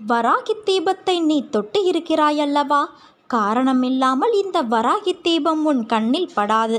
வராகி தீபத்தை நீ தொட்டு இருக்கிறாயல்லவா? காரணமில்லாமல் இந்த வராகி தீபம் உன் கண்ணில் படாது.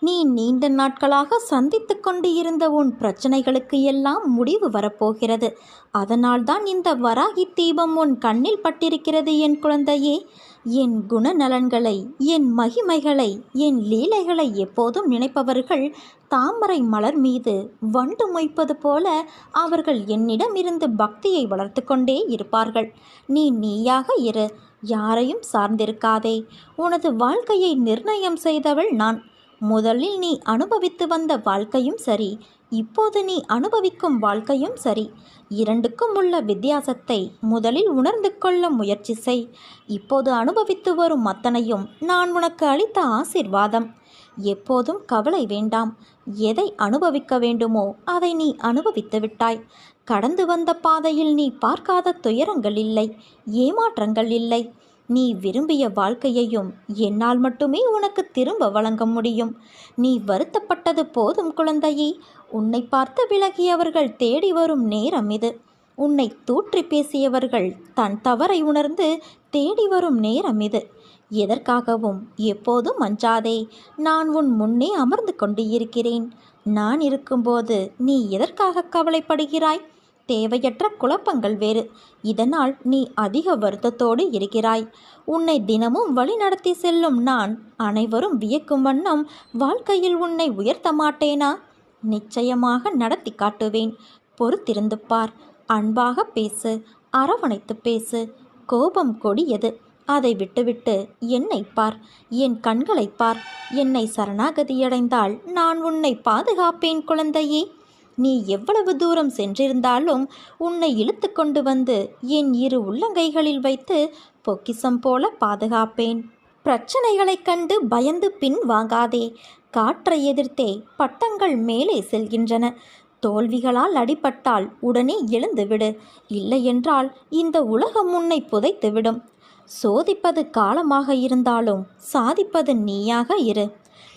நீ நீண்ட நாட்களாக சந்தித்து கொண்டு இருந்த உன் பிரச்சனைகளுக்கு எல்லாம் முடிவு வரப்போகிறது. அதனால்தான் இந்த வராகி தீபம் உன் கண்ணில் பட்டிருக்கிறது என் குழந்தையே. என் குணநலன்களை என் மகிமைகளை என் லீலைகளை எப்போதும் நினைப்பவர்கள் தாமரை மலர் மீது வண்டு மொய்ப்பது போல அவர்கள் என்னிடமிருந்து பக்தியை வளர்த்து கொண்டே இருப்பார்கள். நீ நீயாக இரு யாரையும் சார்ந்திருக்காதே. உனது வாழ்க்கையை நிர்ணயம் செய்தவள் நான். முதலில் நீ அனுபவித்து வந்த வாழ்க்கையும் சரி இப்போது நீ அனுபவிக்கும் வாழ்க்கையும் சரி. இரண்டுக்கும் உள்ள வித்தியாசத்தை முதலில் உணர்ந்து கொள்ள முயற்சி செய். இப்போது அனுபவித்து வரும் அத்தனையும் நான் உனக்கு அளித்த ஆசிர்வாதம். எப்போதும் கவலை வேண்டாம். எதை அனுபவிக்க வேண்டுமோ அதை நீ அனுபவித்து விட்டாய். கடந்து வந்த பாதையில் நீ பார்க்காத துயரங்கள் இல்லை ஏமாற்றங்கள் இல்லை. நீ விரும்பிய வாழ்க்கையையும் என்னால் மட்டுமே உனக்கு திரும்ப வழங்க முடியும். நீ வருத்தப்பட்டது போதும் குழந்தையே. உன்னை பார்த்து விலகியவர்கள் தேடி வரும் நேரம் இது. உன்னை தூற்றி பேசியவர்கள் தன் தவறை உணர்ந்து தேடி வரும் நேரம் இது. எதற்காகவும் எப்போதும் அஞ்சாதே. நான் உன் முன்னே அமர்ந்து கொண்டு இருக்கிறேன் நான் இருக்கும்போது நீ எதற்காக கவலைப்படுகிறாய்? தேவையற்ற குழப்பங்கள் வேறு. இதனால் நீ அதிக வருத்தத்தோடு இருக்கிறாய். உன்னை தினமும் வழிநடத்தி செல்லும் நான் அனைவரும் வியக்கும் வண்ணம் வாழ்க்கையில் உன்னை உயர்த்த மாட்டேனா? நிச்சயமாக நடத்தி காட்டுவேன். பொறுத்திருந்து பார். அன்பாக பேசு. அரவணைத்து பேசு. கோபம் கொடியது. அதை விட்டுவிட்டு என்னை பார். என் கண்களை பார். என்னை சரணாகதியடைந்தால் நான் உன்னை பாதுகாப்பேன் குழந்தையே. நீ எவ்வளவு தூரம் சென்றிருந்தாலும் உன்னை இழுத்து கொண்டு வந்து என் இரு உள்ளங்கைகளில் வைத்து பொக்கிசம் போல பாதுகாப்பேன். பிரச்சனைகளைக் கண்டு பயந்து பின் வாங்காதே. காற்றை எதிர்த்தே பட்டங்கள் மேலே செல்கின்றன. தோல்விகளால் அடிபட்டால் உடனே எழுந்துவிடு. இல்லையென்றால் இந்த உலகம் உன்னை புதைத்துவிடும். சோதிப்பது காலமாக இருந்தாலும் சாதிப்பது நீயாக இரு.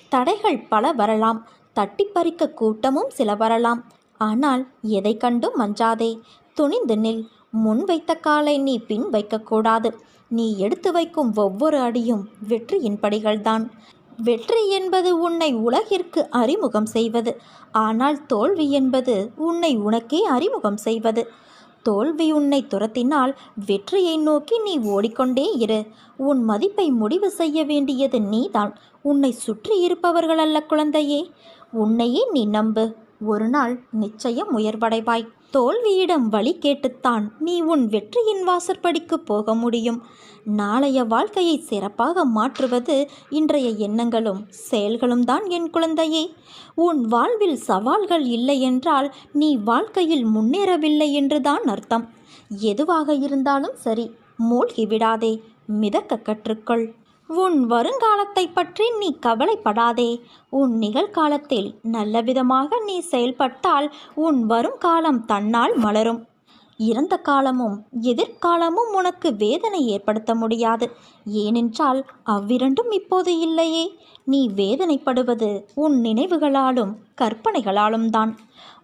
தடைகள் பல வரலாம். தட்டி பறிக்க கூட்டமும் சில வரலாம் ஆனால் எதை கண்டும் மஞ்சாதே. துணிந்து நில். முன் வைத்த காலை நீ பின் வைக்கக்கூடாது நீ எடுத்து வைக்கும் ஒவ்வொரு அடியும் வெற்றியின் படிகள்தான். வெற்றி என்பது உன்னை உலகிற்கு அறிமுகம் செய்வது. ஆனால் தோல்வி என்பது உன்னை உனக்கே அறிமுகம் செய்வது. தோல்வி உன்னை துரத்தினால் வெற்றியை நோக்கி நீ ஓடிக்கொண்டே இரு. உன் மதிப்பை முடிவு செய்ய வேண்டியது நீதான். உன்னை சுற்றி இருப்பவர்கள் அல்ல குழந்தையே. உன்னையே நீ நம்பு. ஒரு நாள் நிச்சயம் உயர்வடைவாய். தோல்வியிடம் வழி கேட்டுத்தான் நீ உன் வெற்றியின் வாசற்படிக்கு போக முடியும். நாளைய வாழ்க்கையை சிறப்பாக மாற்றுவது இன்றைய எண்ணங்களும் செயல்களும் தான் என் குழந்தையே. உன் வாழ்வில் சவால்கள் இல்லை என்றால் நீ வாழ்க்கையில் முன்னேறவில்லை என்றுதான் அர்த்தம். எதுவாக இருந்தாலும் சரி மூழ்கி விடாதே மிதக்க கற்றுக்கொள். உன் வருங்காலத்தை பற்றி நீ கவலைப்படாதே. உன் நிகழ்காலத்தில் நல்லவிதமாக நீ செயல்பட்டால் உன் வருங்காலம் தன்னால் மலரும். இறந்த காலமும் எதிர்காலமும் உனக்கு வேதனை ஏற்படுத்த முடியாது. ஏனென்றால் அவ்விரண்டும் இப்போது இல்லையே. நீ வேதனைப்படுவது உன் நினைவுகளாலும் கற்பனைகளாலும் தான்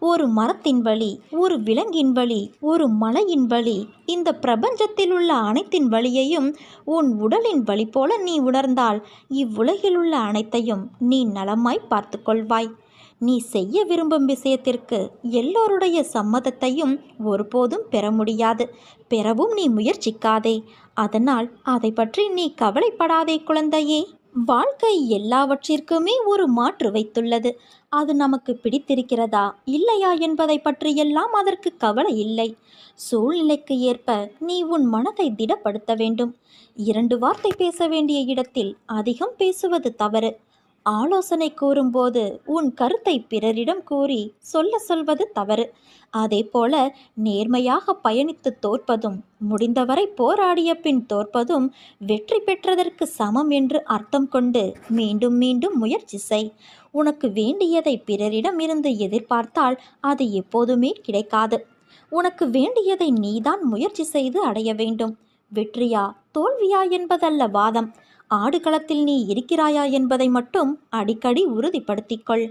ஒரு மரத்தின் வழி ஒரு விலங்கின் வழி ஒரு மலையின் வழி இந்த பிரபஞ்சத்தில் உள்ள அனைத்தின் வழியையும் உன் உடலின் வழி போல நீ உணர்ந்தால் இவ்வுலகில் உள்ள அனைத்தையும் நீ நலமாய் பார்த்து கொள்வாய் நீ செய்ய விரும்பும் விஷயத்திற்கு எல்லோருடைய சம்மதத்தையும் ஒருபோதும் பெற முடியாது. பெறவும் நீ முயற்சிக்காதே. அதனால் அதை பற்றி நீ கவலைப்படாதே குழந்தையே. வாழ்க்கை எல்லாவற்றிற்குமே ஒரு மாற்று வைத்துள்ளது. அது நமக்கு பிடித்திருக்கிறதா இல்லையா என்பதை பற்றியெல்லாம் அதற்கு கவலை இல்லை. சூழ்நிலைக்கு ஏற்ப நீ உன் மனதை திடப்படுத்த வேண்டும். இரண்டு வார்த்தை பேச வேண்டிய இடத்தில் அதிகம் பேசுவது தவறு. ஆலோசனை கூறும்போது உன் கருத்தை பிறரிடம் கூறி சொல்ல சொல்வது தவறு. அதேபோல நேர்மையாக பயணித்து தோற்பதும் முடிந்தவரை போராடிய பின் தோற்பதும் வெற்றி பெற்றதற்கு சமம் என்று அர்த்தம் கொண்டு மீண்டும் மீண்டும் முயற்சி செய். உனக்கு வேண்டியதை பிறரிடம் இருந்து எதிர்பார்த்தால் அது எப்போதுமே கிடைக்காது. உனக்கு வேண்டியதை நீதான் முயற்சி செய்து அடைய வேண்டும். வெற்றியா தோல்வியா என்பதல்ல வாதம். ஆடுகளத்தில் நீ இருக்கிறாயா என்பதை மட்டும் அடிக்கடி உறுதிப்படுத்திக்கொள்.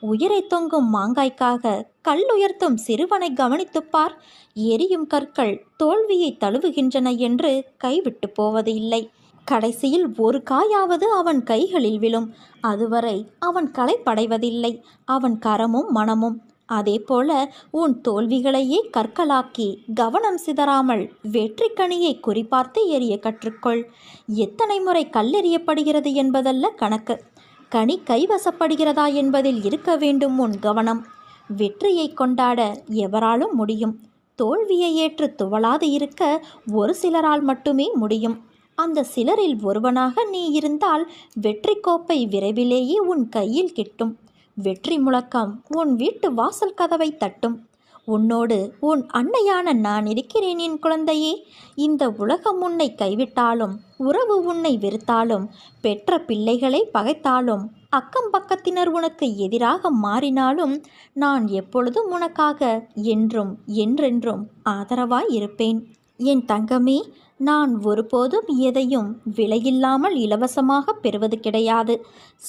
உயிரை தொங்கும் மாங்காய்க்காக கல் உயர்த்தும் சிறுவனை கவனித்துப்பார் எரியும் கற்கள் தோல்வியை தழுவுகின்றன என்று கைவிட்டு போவது இல்லை. கடைசியில் ஒரு காயாவது அவன் கைகளில் விழும். அதுவரை அவன் களைப்படைவதில்லை. அவன் கரமும் மனமும் அதேபோல உன் தோல்விகளையே கற்களாக்கி கவனம் சிதறாமல் வெற்றி கணியை குறிப்பார்த்து எறிய கற்றுக்கொள். எத்தனை முறை கல்லெறியப்படுகிறது என்பதல்ல கணக்கு. கனி கைவசப்படுகிறதா என்பதில் இருக்க வேண்டும் உன் கவனம். வெற்றியை கொண்டாட எவராலும் முடியும். தோல்வியை ஏற்று துவளாது இருக்க ஒரு சிலரால் மட்டுமே முடியும். அந்த சிலரில் ஒருவனாக நீ இருந்தால் வெற்றி கோப்பை விரைவிலேயே உன் கையில் கிட்டும். வெற்றி முழக்கம். உன் வீட்டு வாசல் கதவை தட்டும். உன்னோடு உன் அன்னையான நான் இருக்கிறேன் என் குழந்தையே. இந்த உலகம் உன்னை கைவிட்டாலும் உறவு உன்னை வெறுத்தாலும் பெற்ற பிள்ளைகளை பகைத்தாலும் அக்கம் பக்கத்தினர் உனக்கு எதிராக மாறினாலும் நான் எப்பொழுதும் உனக்காக என்றும் என்றென்றும் ஆதரவாய் இருப்பேன். என் தங்கமே நான் ஒருபோதும் எதையும் விலையில்லாமல் இலவசமாக பெறுவது கிடையாது.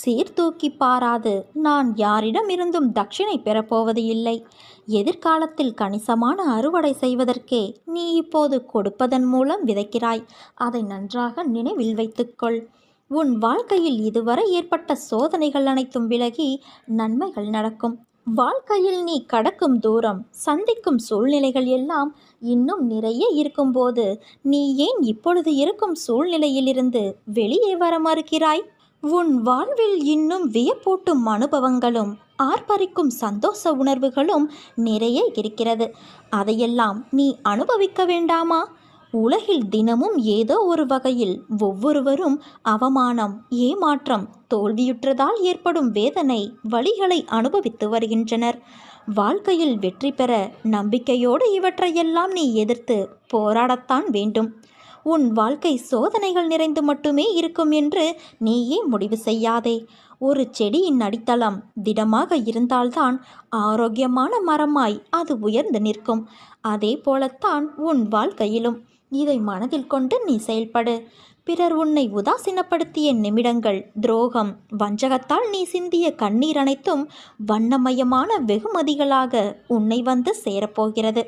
சீர்தூக்கி பாராது. நான் யாரிடமிருந்தும் தட்சிணை பெறப்போவது இல்லை. எதிர்காலத்தில் கணிசமான அறுவடை செய்வதற்கே நீ இப்போது கொடுப்பதன் மூலம் விதைக்கிறாய். அதை நன்றாக நினைவில் வைத்துக்கொள். உன் வாழ்க்கையில் இதுவரை ஏற்பட்ட சோதனைகள் அனைத்தும் விலகி நன்மைகள் நடக்கும். வாழ்க்கையில் நீ கடக்கும் தூரம் சந்திக்கும் சூழ்நிலைகள் எல்லாம் இன்னும் நிறைய இருக்கும்போது நீ ஏன் இப்பொழுது இருக்கும் சூழ்நிலையிலிருந்து வெளியே வர மறுக்கிறாய்? உன் வாழ்வில் இன்னும் வியப்பூட்டும் அனுபவங்களும் ஆர்ப்பரிக்கும் சந்தோஷ உணர்வுகளும் நிறைய இருக்கிறது. அதையெல்லாம் நீ அனுபவிக்க வேண்டாமா? உலகில் தினமும் ஏதோ ஒரு வகையில் ஒவ்வொருவரும் அவமானம் ஏமாற்றம் தோல்வியுற்றதால் ஏற்படும் வேதனை வழிகளை அனுபவித்து வருகின்றனர். வாழ்க்கையில் வெற்றி பெற நம்பிக்கையோடு இவற்றையெல்லாம் நீ எதிர்த்து போராடத்தான் வேண்டும். உன் வாழ்க்கை சோதனைகள் நிறைந்து மட்டுமே இருக்கும் என்று நீயே முடிவு செய்யாதே. ஒரு செடியின் அடித்தளம் திடமாக இருந்தால்தான் ஆரோக்கியமான மரமாய் அது உயர்ந்து நிற்கும். அதே போலத்தான் உன் வாழ்க்கையிலும் இதை மனதில் கொண்டு நீ செயல்படு. பிறர் உன்னை உதாசீனப்படுத்திய நிமிடங்கள் துரோகம் வஞ்சகத்தால் நீ சிந்திய கண்ணீர் அனைத்தும் வண்ணமயமான வெகுமதிகளாக உன்னை வந்து சேரப்போகிறது.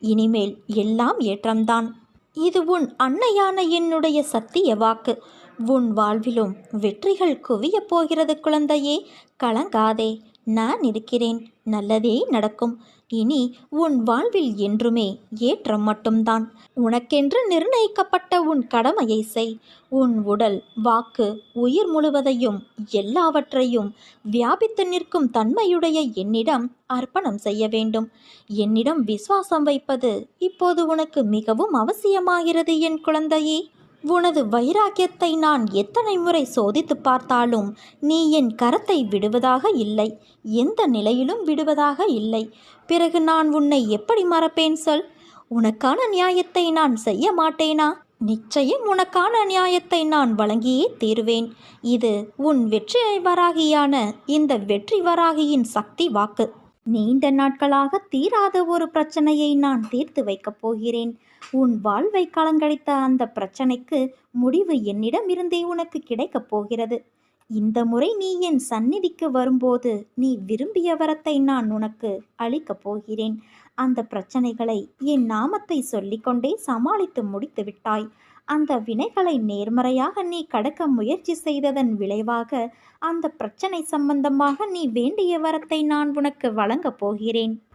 இனிமேல் எல்லாம் ஏற்றம்தான். இது உன் அன்னையான என்னுடைய சத்திய வாக்கு. உன் வாழ்விலும் வெற்றிகள் குவியப் போகிறது குழந்தையே கலங்காதே. நான் இருக்கிறேன். நல்லதே நடக்கும். இனி உன் வாழ்வில் என்றுமே ஏற்றம் மட்டும்தான். உனக்கென்று நிர்ணயிக்கப்பட்ட உன் கடமையை செய். உன் உடல் வாக்கு உயிர் முழுவதையும் எல்லாவற்றையும் வியாபித்து நிற்கும் தன்மையுடைய என்னிடம் அர்ப்பணம் செய்ய வேண்டும். என்னிடம் விசுவாசம் வைப்பது இப்போது உனக்கு மிகவும் அவசியமாகிறது என் குழந்தையே. உனது வைராக்கியத்தை நான் எத்தனை முறை சோதித்து பார்த்தாலும் நீ என் கரத்தை விடுவதாக இல்லை. எந்த நிலையிலும் விடுவதாக இல்லை. பிறகு நான் உன்னை எப்படி மறப்பேன் சொல்? உனக்கான நியாயத்தை நான் செய்ய மாட்டேனா? நிச்சயம் உனக்கான நியாயத்தை நான் வழங்கியே தீருவேன். இது உன் வெற்றி வராகியான இந்த வெற்றி வராகியின் சக்தி வாக்கு. நீண்ட நாட்களாக தீராத ஒரு பிரச்சனையை நான் தீர்த்து வைக்கப் போகிறேன். உன் வாழ்வை கலங்கடித்த அந்த பிரச்சனைக்கு முடிவு என்னிடம் இருந்தே உனக்கு கிடைக்கப் போகிறது. இந்த முறை நீ என் சந்நிதிக்கு வரும்போது நீ விரும்பிய வரத்தை நான் உனக்கு அளிக்கப் போகிறேன். அந்த பிரச்சனைகளை என் நாமத்தை சொல்லிக்கொண்டே சமாளித்து முடித்து விட்டாய். அந்த வினைகளை நேர்மறையாக நீ கடக்க முயற்சி செய்ததன் விளைவாக அந்த பிரச்சனை சம்பந்தமாக நீ வேண்டிய வரத்தை நான் உனக்கு வழங்கப் போகிறேன்.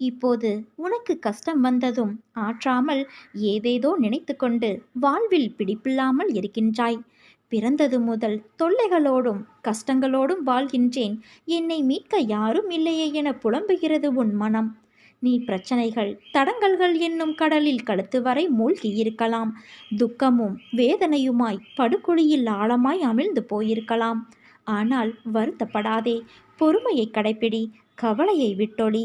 இப்போது உனக்கு கஷ்டம் வந்ததும் ஆற்றாமல் ஏதேதோ நினைத்து கொண்டு வாழ்வில் பிடிப்பில்லாமல் இருக்கின்றாய். பிறந்தது முதல் தொல்லைகளோடும் கஷ்டங்களோடும் வாழ்கின்றேன். என்னை மீட்க யாரும் இல்லையே என புலம்புகிறது உன் மனம். நீ பிரச்சனைகள் தடங்கல்கள் என்னும் கடலில் கழுத்து வரை மூழ்கி இருக்கலாம் துக்கமும் வேதனையுமாய் படுகுழியில் ஆழமாய் அமிழ்ந்து போயிருக்கலாம். ஆனால் வருத்தப்படாதே. பொறுமையை கடைப்பிடி. கவலையை விட்டொழி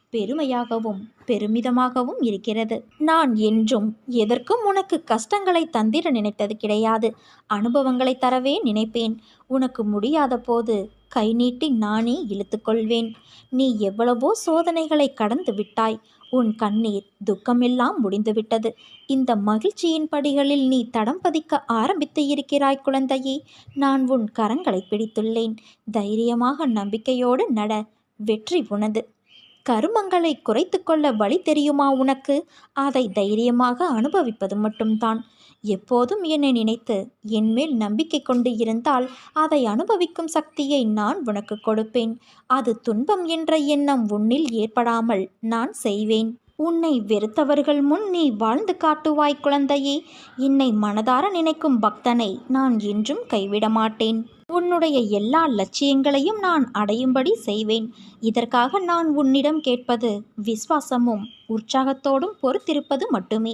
பெருமையாகவும் பெருமிதமாகவும் இருக்கிறது. நான் என்றும் எதற்கும் உனக்கு கஷ்டங்களை தந்திர நினைத்தது கிடையாது. அனுபவங்களை தரவே நினைப்பேன். உனக்கு முடியாத போது கை நீட்டி நானே இழுத்துக்கொள்வேன் நீ எவ்வளவோ சோதனைகளை கடந்து விட்டாய். உன் கண்ணீர் துக்கமெல்லாம் முடிந்துவிட்டது இந்த மகிழ்ச்சியின் படிகளில் நீ தடம் பதிக்க ஆரம்பித்து இருக்கிறாய் குழந்தையே. நான் உன் கரங்களை பிடித்துள்ளேன். தைரியமாக நம்பிக்கையோடு நட. வெற்றி உனது. கருமங்களை குறைத்து கொள்ள வழி தெரியுமா உனக்கு? அதை தைரியமாக அனுபவிப்பது மட்டும்தான். எப்போதும் என்னை நினைத்து என்மேல் நம்பிக்கை கொண்டு இருந்தால் அதை அனுபவிக்கும் சக்தியை நான் உனக்கு கொடுப்பேன். அது துன்பம் என்ற எண்ணம் உன்னில் ஏற்படாமல் நான் செய்வேன். உன்னை வெறுத்தவர்கள் முன் நீ வாழ்ந்து காட்டுவாய் குழந்தையே. என்னை மனதார நினைக்கும் பக்தனை நான் என்றும் கைவிட மாட்டேன். உன்னுடைய எல்லா லட்சியங்களையும் நான் அடையும்படி செய்வேன். இதற்காக நான் உன்னிடம் கேட்பது விஸ்வாசமும் உற்சாகத்தோடும் பொறுத்திருப்பது மட்டுமே.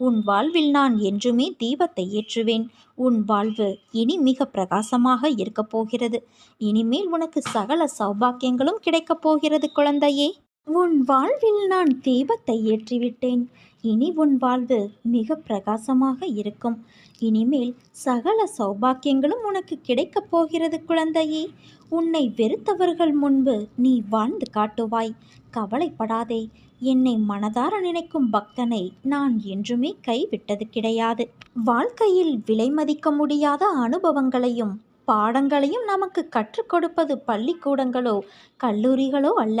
உன் வாழ்வில் நான் என்றுமே தீபத்தை ஏற்றுவேன். உன் வாழ்வு இனி மிக பிரகாசமாக இருக்கப் போகிறது. இனிமேல் உனக்கு சகல சௌபாக்கியங்களும் கிடைக்கப் போகிறது குழந்தையே. உன் வாழ்வில் நான் தீபத்தை ஏற்றிவிட்டேன். இனி உன் வாழ்வு மிக பிரகாசமாக இருக்கும். இனிமேல் சகல சௌபாக்கியங்களும் உனக்கு கிடைக்கப் போகிறது குழந்தையே. உன்னை வெறுத்தவர்கள் முன்பு நீ வாழ்ந்து காட்டுவாய். கவலைப்படாதே. என்னை மனதார நினைக்கும் பக்தனை நான் என்றுமே கைவிட்டது கிடையாது. வாழ்க்கையில் விலை மதிக்க முடியாத அனுபவங்களையும் பாடங்களையும் நமக்கு கற்றுக் கொடுப்பது பள்ளிக்கூடங்களோ கல்லூரிகளோ அல்ல.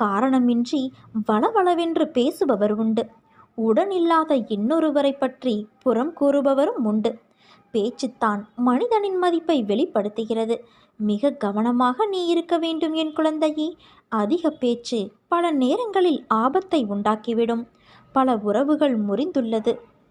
காரணமின்றி வளவளவென்று பேசுபவர் உண்டு. உடனில்லாத இன்னொருவரை பற்றி புறம் கூறுபவரும் உண்டு. பேச்சுத்தான் மனிதனின் மதிப்பை வெளிப்படுத்துகிறது. மிக கவனமாக நீ இருக்க வேண்டும் என் குழந்தையே. அதிக பேச்சு பல நேரங்களில் ஆபத்தை உண்டாக்கிவிடும். பல உறவுகள் முறிந்துள்ளது.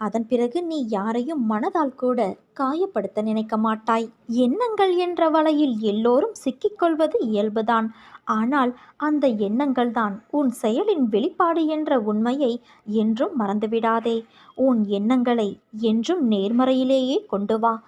அதன் பிறகு நீ யாரையும் மனதால் கூட காயப்படுத்த நினைக்க மாட்டாய். எண்ணங்கள் என்ற வலையில் எல்லோரும் சிக்கிக்கொள்வது இயல்புதான். ஆனால் அந்த எண்ணங்கள்தான் உன் செயலின் வெளிப்பாடு என்ற உண்மையை என்றும் மறந்துவிடாதே. உன் எண்ணங்களை என்றும் நேர்மறையிலேயே கொண்டு வா.